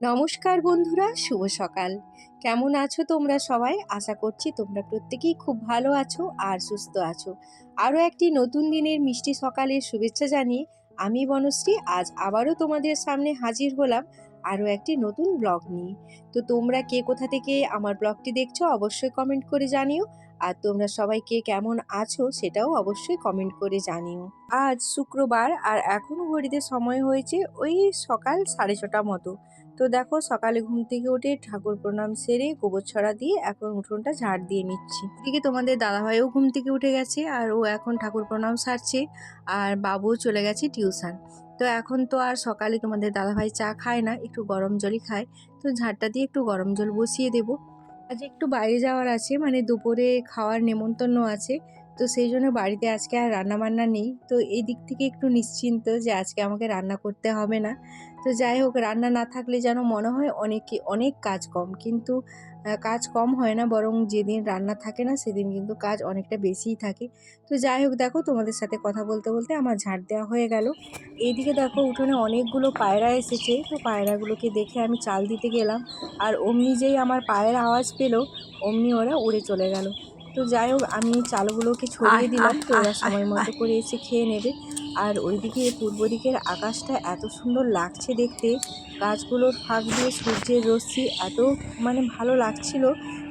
নমস্কার বন্ধুরা, শুভ সকাল। কেমন আছো তোমরা সবাই? আশা করছি তোমরা প্রত্যেকেই খুব ভালো আছো আর সুস্থ আছো। আরও একটি নতুন দিনের মিষ্টি সকালের শুভেচ্ছা জানিয়ে আমি বনশ্রী, আজ আবারও তোমাদের সামনে হাজির হলাম আরও একটি নতুন ব্লগ নিয়ে। তো তোমরা কে কোথা থেকে আমার ব্লগটি দেখছ অবশ্যই কমেন্ট করে জানিও। আর তোমরা সবাই কে কেমন আছো সেটাও অবশ্যই কমেন্ট করে জানিও। আজ শুক্রবার আর এখনও ঘড়িতে সময় হয়েছে ওই সকাল সাড়ে ছটা মতো। তো দেখো সকালে ঘুম থেকে উঠে ঠাকুর প্রণাম সেরে গোবর ছড়া দিয়ে এখন উঠোনটা ঝাড় দিয়ে নিচ্ছি। এদিকে তোমাদের দাদাভাইও ঘুম থেকে উঠে গেছে আর ও এখন ঠাকুর প্রণাম সারছে আর বাবু চলে গেছে টিউশন। তো এখন তো আর সকালে তোমাদের দাদাভাই চা খায় না, একটু গরম জলই খায়। তো ঝাড়টা দিয়ে একটু গরম জল বসিয়ে দেবো। আজ একটু বাইরে যাওয়ার আছে মানে দুপুরে খাওয়ার নেমন্তন্ন আছে। তো সেই জন্য বাড়িতে আজকে আর রান্না বান্না নেই। তো এই দিক থেকে একটু নিশ্চিন্ত যে আজকে আমাকে রান্না করতে হবে না। তো যাই হোক, রান্না না থাকলে যেন মনে হয় অনেক অনেক কাজ কম। কিন্তু কাজ কম হয় না বরং যেদিন রান্না থাকে না সেদিন কিন্তু কাজ অনেকটা বেশিই থাকে। তো যাই হোক দেখো তোমাদের সাথে কথা বলতে বলতে আমার ঝাড় দেওয়া হয়ে গেল। এইদিকে দেখো উঠোনে অনেকগুলো পায়রা এসেছে। তো পায়রাগুলোকে দেখে আমি চাল দিতে গেলাম। আর অমনি যেই আমার পায়ের আওয়াজ পেল অমনি ওরা উড়ে চলে গেল। তো যাই হোক আমি চালগুলোকে ছড়িয়ে দিলাম। তো ওরা সময় মতো করে এসে খেয়ে নেবে। আর ওইদিকে পূর্ব দিকের আকাশটা এত সুন্দর লাগছে দেখতে। গাছগুলোর ফাঁক দিয়ে সূর্যের রশ্মি এত মানে ভালো লাগছিল।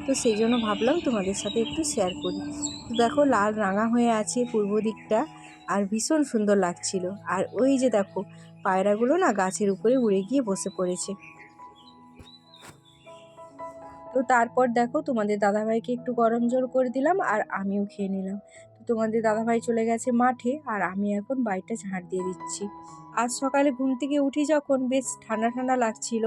তো সেই জন্য ভাবলাম তোমাদের সাথে একটু শেয়ার করি। তো দেখো লাল রাঙা হয়ে আছে পূর্ব দিকটা আর ভীষণ সুন্দর লাগছিল। আর ওই যে দেখো পায়রাগুলো না গাছের উপরে উড়ে গিয়ে বসে পড়েছে। তো তারপর দেখো তোমাদের দাদাভাইকে একটু গরম জল করে দিলাম আর আমিও খেয়ে নিলাম। তোমাদের দাদাভাই চলে গেছে মাঠে আর আমি এখন বাড়িটা ঝাঁট দিয়ে দিচ্ছি। আজ সকালে ঘুম থেকে উঠি যখন বেশ ঠান্ডা ঠান্ডা লাগছিল,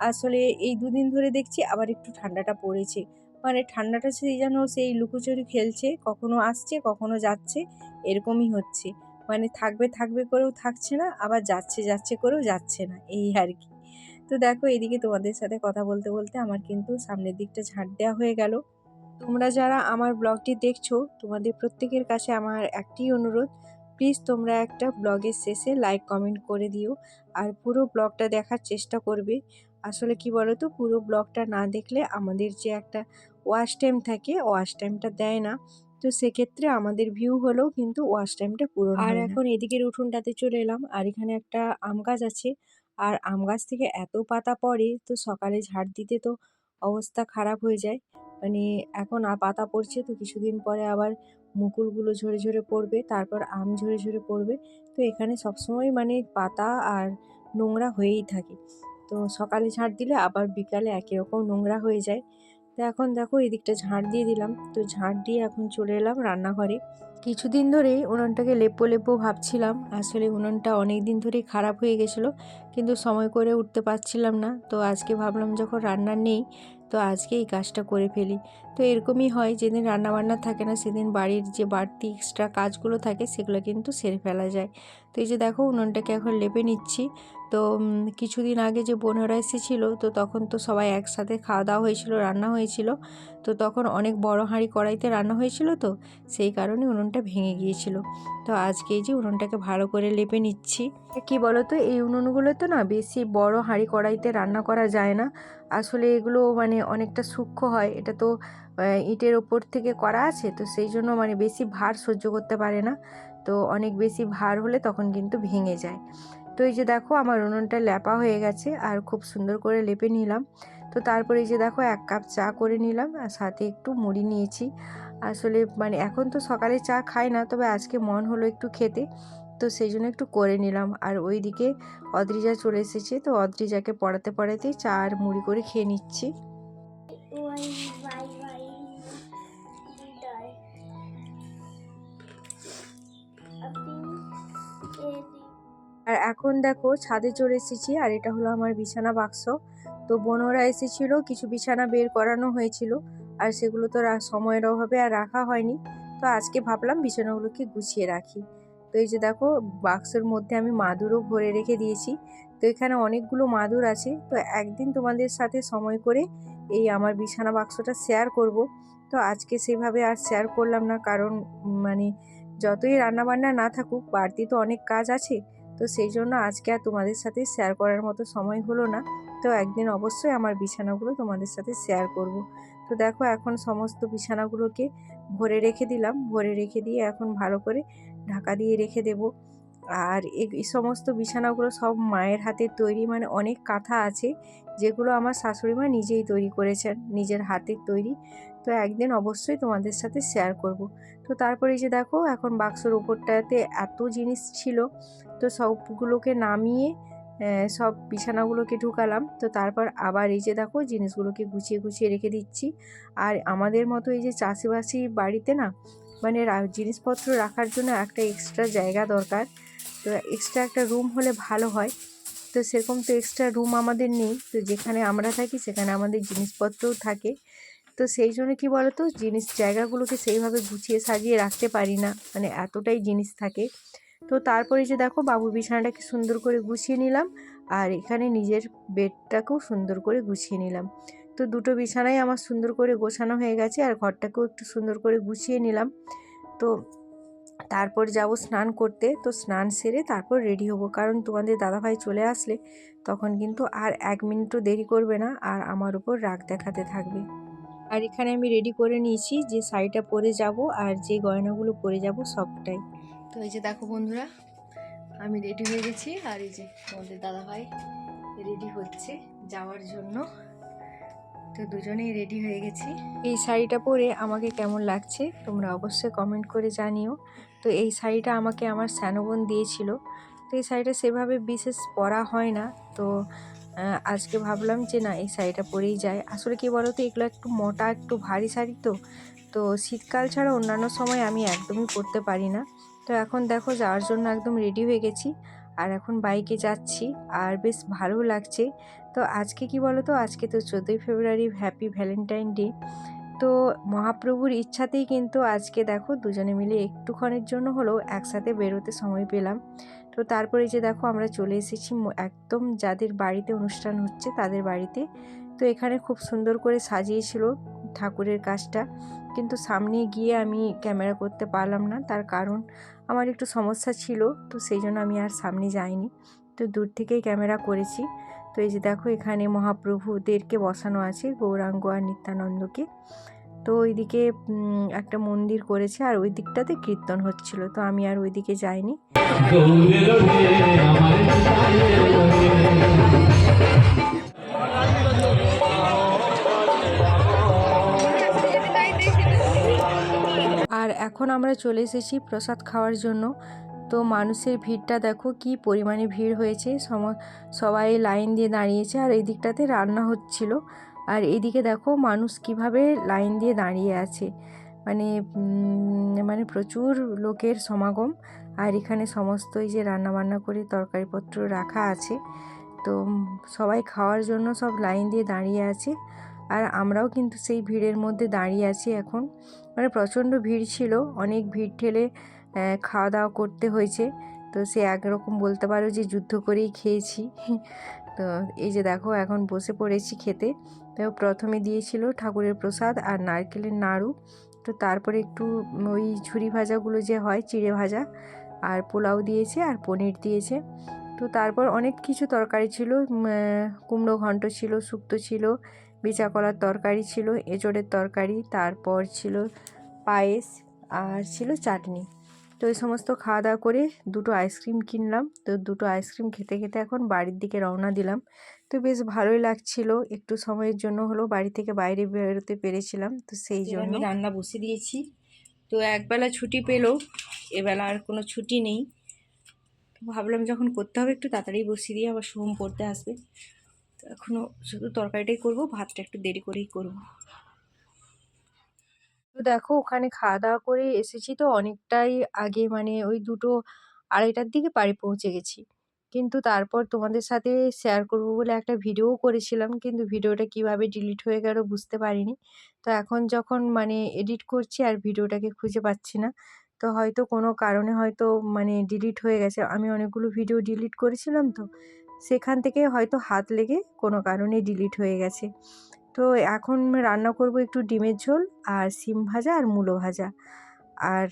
আসলে এই দুদিন ধরে দেখছি আবার একটু ঠান্ডাটা পড়েছে। মানে ঠান্ডাটা সেই যেন সেই লুকোচুরি খেলছে, কখনো আসছে, কখনো যাচ্ছে, এরকমই হচ্ছে। মানে থাকবে থাকবে করেও থাকছে না, আবার যাচ্ছে যাচ্ছে করেও যাচ্ছে না, এই আর কি। তো দেখো, এদিকে তোমাদের সাথে কথা বলতে বলতে আমার কিন্তু সামনের দিকটা ঝাঁট দেওয়া হয়ে গেল। তোমরা যারা আমার ব্লগটি দেখছ তোমাদের প্রত্যেকের কাছে আমার একটি অনুরোধ প্লিজ তোমরা একটা ব্লগের শেষে লাইক কমেন্ট করে দিও আর পুরো ব্লগটা দেখার চেষ্টা করবে। আসলে কি বলো তো পুরো ব্লগটা না দেখলে আমাদের যে একটা ওয়াচ টাইম থাকে ওয়াচ টাইমটা দেয় না। তো সেক্ষেত্রে আমাদের ভিউ হলেও কিন্তু ওয়াচ টাইমটা পূরণ আর এখন এদিকের উঠোনটাতে চলে এলাম আর এখানে একটা আম গাছ আছে। আর আম গাছ থেকে এত পাতা পড়ে তো সকালে ঝাড় দিতে তো অবস্থা খারাপ হয়ে যায়। মানে এখন পাতা পড়ছে তো কিছুদিন পরে আবার মুকুলগুলো ঝরে ঝরে পড়বে, তারপর আম ঝরে ঝরে পড়বে। তো এখানে সবসময় মানে পাতা আর নোংরা হয়েই থাকে। তো সকালে ঝাড় দিলে আবার বিকালে একই রকম নোংরা হয়ে যায়। তো এখন দেখো এদিকটা ঝাড় দিয়ে দিলাম। তো ঝাড় দিয়ে এখন চলে এলাম রান্নাঘরে। কিছুদিন ধরেই উনুনটাকে লেপো লেপো ভাবছিলাম। আসলে উনুনটা অনেক দিন ধরেই খারাপ হয়ে গেছিল, কিন্তু সময় করে উঠতে পারছিলাম না। তো আজকে ভাবলাম যখন রান্না নেই, তো আজকে এই কাজটা করে ফেলি। তো এরকমই হয়, যেদিন রান্নাবান্না থাকে না, সেদিন বাড়ির যে বাড়তি এক্সট্রা কাজগুলো থাকে, সেগুলো কিন্তু সেরে ফেলা যায়। তো এই যে দেখো, উনুনটাকে এখন লেপে নিচ্ছি। তো কিছুদিন আগে যে বোনেরা এসেছিল, তো তখন তো সবাই একসাথে খাওয়া দাওয়া হয়েছিল, রান্না হয়েছিল। তো তখন অনেক বড় হাঁড়ি কড়াইতে রান্না হয়েছিল তো, সেই কারণে উনুনটা ভেঙে গিয়েছিল। তো আজকে যে উনুনটাকে ভালো করে লেপে নিচ্ছি। কি বলতো, এই উনুনগুলো তো না বেশি বড় হাঁড়ি কড়াইতে রান্না করা যায় না। আসলে এগুলো মানে অনেকটা সূক্ষ্ম হয়, এটা তো ইটের ওপর থেকে করা আছে, তো সেই জন্য মানে বেশি ভার সহ্য করতে পারে না। তো অনেক বেশি ভার হলে তখন কিন্তু ভেঙে যায়। তো এই যে দেখো আমার উনুনটা লেপা হয়ে গেছে আর খুব সুন্দর করে লেপে নিলাম। তো তারপরে এই যে দেখো এক কাপ চা করে নিলাম আর সাথে একটু মুড়ি নিয়েছি। আসলে মানে এখন তো সকালে চা খাই না, তবে আজকে মন হলো একটু খেতে। তো সেই জন্য একটু করে নিলাম। আর ওইদিকে অদ্রিজা চলে এসেছে, তো অদ্রিজাকে পড়াতে পড়াতে চা আর মুড়ি করে খেয়ে নিচ্ছি। আর এখন দেখো ছাদে চলে এসেছি, আর এটা হলো আমার বিছানা বাক্স। তো বোনরা এসেছিল, কিছু বিছানা বের করানো হয়েছিল, আর সেগুলো তো সময়ের অভাবে আর রাখা হয়নি। তো আজকে ভাবলাম বিছানাগুলোকে গুছিয়ে রাখি। তো এই যে দেখো, বাক্সের মধ্যে আমি মাদুরও ভরে রেখে দিয়েছি। তো এখানে অনেকগুলো মাদুর আছে। তো একদিন তোমাদের সাথে সময় করে এই আমার বিছানা বাক্সটা শেয়ার করব। তো আজকে সেভাবে আর শেয়ার করলাম না, কারণ মানে যতই রান্নাবান্না না থাকুক, বাড়তি তো অনেক কাজ আছে। তো সেই জন্য আজকে আর তোমাদের সাথে শেয়ার করার মতো সময় হলো না। তো একদিন অবশ্যই আমার বিছানাগুলো তোমাদের সাথে শেয়ার করব। তো দেখো এখন সমস্ত বিছানাগুলোকে ভরে রেখে দিলাম। ভরে রেখে দিয়ে এখন ভালো করে ঢাকা দিয়ে রেখে দেব। আর এই সমস্ত বিছানাগুলো সব মায়ের হাতের তৈরি মানে অনেক কাঁথা আছে, যেগুলো আমার শাশুড়ি মা নিজেই তৈরি করেছেন, নিজের হাতের তৈরি। তো একদিন অবশ্যই তোমাদের সাথে শেয়ার করব। তো তারপরে যে দেখো, এখন বাক্সর ওপরটাতে এত জিনিস ছিল, তো সবগুলোকে নামিয়ে সব বিছানাগুলোকে ঢুকালাম। তো তারপর আবার এই যে দেখো, জিনিসগুলোকে গুছিয়ে গুছিয়ে রেখে দিচ্ছি। আর আমাদের মতো এই যে চাষিবাসি বাড়িতে না মানে জিনিসপত্র রাখার জন্য একটা এক্সট্রা জায়গা দরকার। তো এক্সট্রা একটা রুম হলে ভালো হয়। তো সেরকম তো এক্সট্রা রুম আমাদের নেই। তো যেখানে আমরা থাকি, সেখানে আমাদের জিনিসপত্রও থাকে। তো সেই জন্য কি বলতো, জিনিস জায়গাগুলোকে সেইভাবে গুছিয়ে সাজিয়ে রাখতে পারি না। মানে এতটাই জিনিস থাকে। তো তারপরে যে দেখো বাবু বিছানাটাকে সুন্দর করে গুছিয়ে নিলাম। আর এখানে নিজের বেডটাকেও সুন্দর করে গুছিয়ে নিলাম। তো দুটো বিছানাই আমার সুন্দর করে গোছানো হয়ে গেছে। আর ঘরটাকেও একটু সুন্দর করে গুছিয়ে নিলাম। তো তারপর যাব স্নান করতে। তো স্নান সেরে তারপর রেডি হব। কারণ তোমাদের দাদাভাই চলে আসলে, তখন কিন্তু আর এক মিনিটও দেরি করবে না আর আমার উপর রাগ দেখাতে থাকবে। আর এখানে আমি রেডি করে নিয়েছি যে শাড়িটা পরে যাব আর যে গয়নাগুলো পরে যাব সবটাই। তো এই যে দেখো বন্ধুরা, আমি রেডি হয়ে গেছি। আর এই যে তোমাদের দাদাভাই রেডি হচ্ছে যাওয়ার জন্য। তো দুজনেই রেডি হয়ে গেছি। এই শাড়িটা পরে আমাকে কেমন লাগছে তোমরা অবশ্যই কমেন্ট করে জানিও। তো এই শাড়িটা আমাকে আমার স্যানোবোন দিয়েছিল। তো এই শাড়িটা সেভাবে বিশেষ পরা হয় না। তো আজকে ভাবলাম যে না, এই শাড়িটা পরেই যায় আসলে কি বলো তো এগুলো একটু মোটা, একটু ভারী শাড়ি তো। তো শীতকাল ছাড়া অন্যান্য সময় আমি একদমই পরতে পারি না। তো এখন দেখো, যাওয়ার জন্য একদম রেডি হয়ে গেছি। আর এখন বাইকে যাচ্ছি আর বেশ ভালো লাগছে। তো আজকে কি বলো তো আজকে তো চোদ্দোই ফেব্রুয়ারি হ্যাপি ভ্যালেন্টাইন ডে তো মহাপ্রভুর ইচ্ছাতেই কিন্তু আজকে দেখো দুজনে মিলে একটুক্ষণের জন্য হলেও একসাথে বেরোতে সময় পেলাম। তো তারপরে যে দেখো আমরা চলে এসেছি একদম যাদের বাড়িতে অনুষ্ঠান হচ্ছে তাদের বাড়িতে। তো এখানে খুব সুন্দর করে সাজিয়েছিল ঠাকুরের কাজটা। কিন্তু সামনে গিয়ে আমি ক্যামেরা করতে পারলাম না। তার কারণ আমার একটু সমস্যা ছিল, তো সেই জন্য আমি আর সামনে যাইনি। তো দূর থেকেই ক্যামেরা করেছি। তো এই যে দেখো এখানে মহাপ্রভুদেরকে বসানো আছে, গৌরাঙ্গ আর নিত্যানন্দকে। তো ওইদিকে একটা মন্দির করেছে আর ওই দিকটাতে কীর্তন হচ্ছিল, তো আমি আর ওইদিকে যাইনি। আর এখন আমরা চলে এসেছি প্রসাদ খাওয়ার জন্য। তো মানুষের ভিড়টা দেখো কি পরিমাণে ভিড় হয়েছে। সবাই লাইন দিয়ে দাঁড়িয়েছে আর এই দিকটাতে রান্না হচ্ছিল। আর এদিকে দেখো মানুষ কীভাবে লাইন দিয়ে দাঁড়িয়ে আছে। মানে মানে প্রচুর লোকের সমাগম। আর এখানে সমস্ত এই যে রান্না বান্না করে তরকারিপত্র রাখা আছে। তো সবাই খাওয়ার জন্য সব লাইন দিয়ে দাঁড়িয়ে আছে। আর আমরাও কিন্তু সেই ভিড়ের মধ্যে দাঁড়িয়ে আছি এখন। মানে প্রচণ্ড ভিড় ছিল, অনেক ভিড় ঠেলে খাওয়া দাওয়া করতে হয়েছে। তো সে একরকম বলতে পারো যে যুদ্ধ করেই খেয়েছি। তো এই যে দেখো, এখন বসে পড়েছি খেতে। তো প্রথমে দিয়েছিল ঠাকুরের প্রসাদ আর নারকেলের নাড়ু। তো তারপরে একটু ওই ঝুরি ভাজাগুলো যে হয়, চিড়ে ভাজা, আর পোলাও দিয়েছে আর পনির দিয়েছে। তো তারপর অনেক কিছু তরকারি ছিল কুমড়ো ঘন্ট ছিল, শুক্তো ছিল বিচা কলার তরকারি ছিল এঁচোড়ের তরকারি তারপর ছিল পায়েস আর ছিল চাটনি। তো এই সমস্ত খাওয়া দাওয়া করে দুটো আইসক্রিম কিনলাম। তো দুটো আইসক্রিম খেতে খেতে এখন বাড়ির দিকে রওনা দিলাম। তো বেশ ভালোই লাগছিল একটু সময়ের জন্য হলো বাড়ি থেকে বাইরে বেরোতে পেরেছিলাম। তো সেই জন্য আমি রান্না বসে দিয়েছি। তো একবেলা ছুটি পেল এবেলা আর কোনো ছুটি নেই। তো ভাবলাম যখন করতে হবে একটু তাড়াতাড়ি বসিয়ে দিয়ে আবার সোম পড়তে আসবে। এখনও শুধু তরকারিটাই করব, ভাতটা একটু দেরি করেই করব। তো দেখো, ওখানে খাওয়া দাওয়া করে এসেছি তো, অনেকটাই আগে মানে ওই দুটো আড়াইটার দিকে বাড়ি পৌঁছে গেছি। কিন্তু তারপর তোমাদের সাথে শেয়ার করব বলে একটা ভিডিও করেছিলাম, কিন্তু ভিডিওটা কীভাবে ডিলিট হয়ে গেল বুঝতে পারিনি। তো এখন যখন মানে এডিট করছি আর ভিডিওটাকে খুঁজে পাচ্ছি না, তো হয়তো কোনো কারণে হয়তো মানে ডিলিট হয়ে গেছে। আমি অনেকগুলো ভিডিও ডিলিট করেছিলাম তো সেখান থেকে হয়তো হাত লেগে কোনো কারণে ডিলিট হয়ে গেছে। তো এখন রান্না করব একটু ডিমের ঝোল, আর সিম ভাজা, আর মূলো ভাজা। আর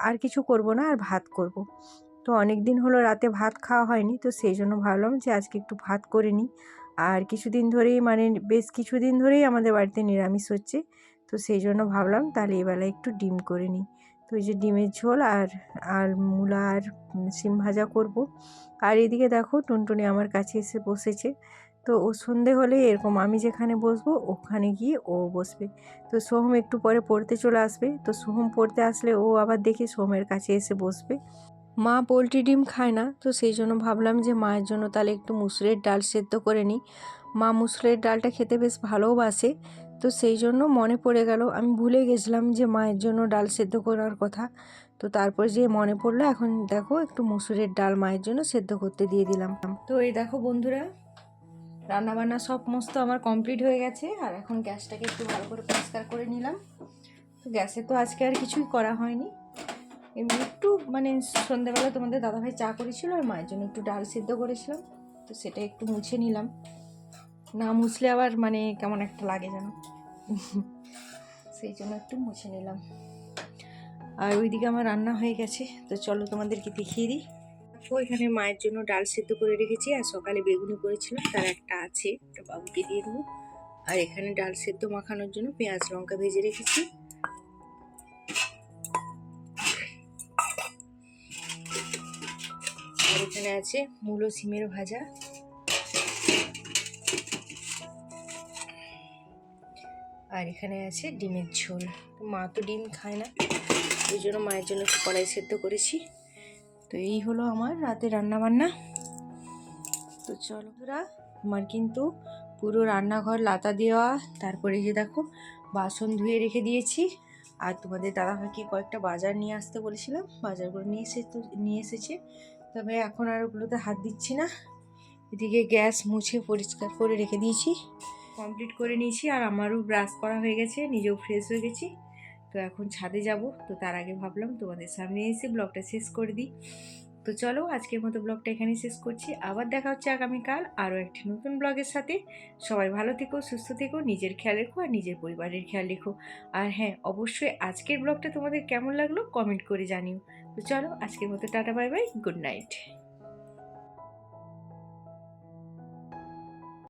আর কিছু করব না, আর ভাত করব। তো অনেক দিন হলো রাতে ভাত খাওয়া হয়নি, তো সেই জন্য ভাবলাম যে আজকে একটু ভাত করে নিই। আর কিছুদিন ধরেই মানে বেশ কিছুদিন ধরেই আমাদের বাড়িতে নিরামিষ হচ্ছে, তো সেই জন্য ভাবলাম তাহলে এবেলা একটু ডিম করে নিই। তো এই যে ডিমের ঝোল আর আর মূলা আর শিম ভাজা করব। আর এদিকে দেখো টুনটুনি আমার কাছে এসে বসেছে। তো ও সন্ধে হলে এরকম আমি যেখানে বসবো ওখানে গিয়ে ও বসবে। তো সোহম একটু পরে পড়তে চলে আসবে। তো সোহম পড়তে আসলে ও আবার দেখে সোহমের কাছে এসে বসবে। মা পোলট্রি ডিম খায় না, তো সেই জন্য ভাবলাম যে মায়ের জন্য তাহলে একটু মুসুরের ডাল সেদ্ধ করে নিই। মা মুসুরের ডালটা খেতে বেশ ভালোবাসে। তো সেই জন্য মনে পড়ে গেল। আমি ভুলে গেছিলাম যে মায়ের জন্য ডাল সেদ্ধ করার কথা। তো তারপর যে মনে পড়ল, এখন দেখো একটু মুসুরের ডাল মায়ের জন্য সেদ্ধ করতে দিয়ে দিলাম। তো এই দেখো বন্ধুরা, রান্নাবান্না সমস্ত আমার কমপ্লিট হয়ে গেছে। আর এখন গ্যাসটাকে একটু ভালো করে পরিষ্কার করে নিলাম। তো গ্যাসে তো আজকে আর কিছুই করা হয়নি। এমনি একটু মানে সন্ধ্যেবেলা তোমাদের দাদাভাই চা করেছিল আর মায়ের জন্য একটু ডাল সিদ্ধ করেছিলাম। তো সেটা একটু মুছে নিলাম। না মুছলে আবার মানে কেমন একটা লাগে যেন। সেই জন্য একটু মুছে নিলাম। আর ওইদিকে আমার রান্না হয়ে গেছে, তো চলো তোমাদেরকে দেখিয়ে দিই। দেখো, এখানে মায়ের জন্য ডাল সেদ্ধ করে রেখেছি, আর সকালে বেগুনি করেছিলাম তার একটা আছে ওটা বাবুকে দিয়ে দেবো। আর এখানে ডাল সেদ্ধ মাখানোর জন্য পেঁয়াজ লঙ্কা ভেজে রেখেছি। আর এখানে আছে মূলো, সিমের ভাজা। আর এখানে আছে ডিমের ঝোল। মা তো ডিম খায় না ওই জন্য মায়ের জন্য একটু কড়াই সেদ্ধ করেছি। তো এই হলো আমার রাতে রান্নাবান্না। তো চলো বন্ধুরা, আমার কিন্তু পুরো রান্নাঘর লাতা দেওয়া, তারপরে যে দেখো, বাসন ধুয়ে রেখে দিয়েছি। আর তোমাদের দাদা দাদাভাইকে কয়েকটা বাজার নিয়ে আসতে বলেছিলাম, বাজারগুলো নিয়ে এসে তো, নিয়ে এসেছে। তবে এখন আর ওগুলোতে হাত দিচ্ছি না। এদিকে গ্যাস মুছে পরিষ্কার করে রেখে দিয়েছি। কমপ্লিট করে নিয়েছি আর আমারও ব্রাশ করা হয়ে গেছে, নিজেও ফ্রেশ হয়ে গেছি। তো এখন ছাদে যাব, তো তার আগে ভাবলাম তোমাদের সামনে এসে ব্লগটা শেষ করে দিই। তো চলো আজকের মতো ব্লগটা এখানেই শেষ করছি, আবার দেখা হচ্ছে আগামীকাল আরও একটি নতুন ব্লগের সাথে। সবাই ভালো থেকো, সুস্থ থেকো, নিজের খেয়াল রেখো আর নিজের পরিবারের খেয়াল রেখো। আর হ্যাঁ অবশ্যই আজকের ব্লগটা তোমাদের কেমন লাগল কমেন্ট করে জানিও। তো চলো আজকের মতো tata bye bye good night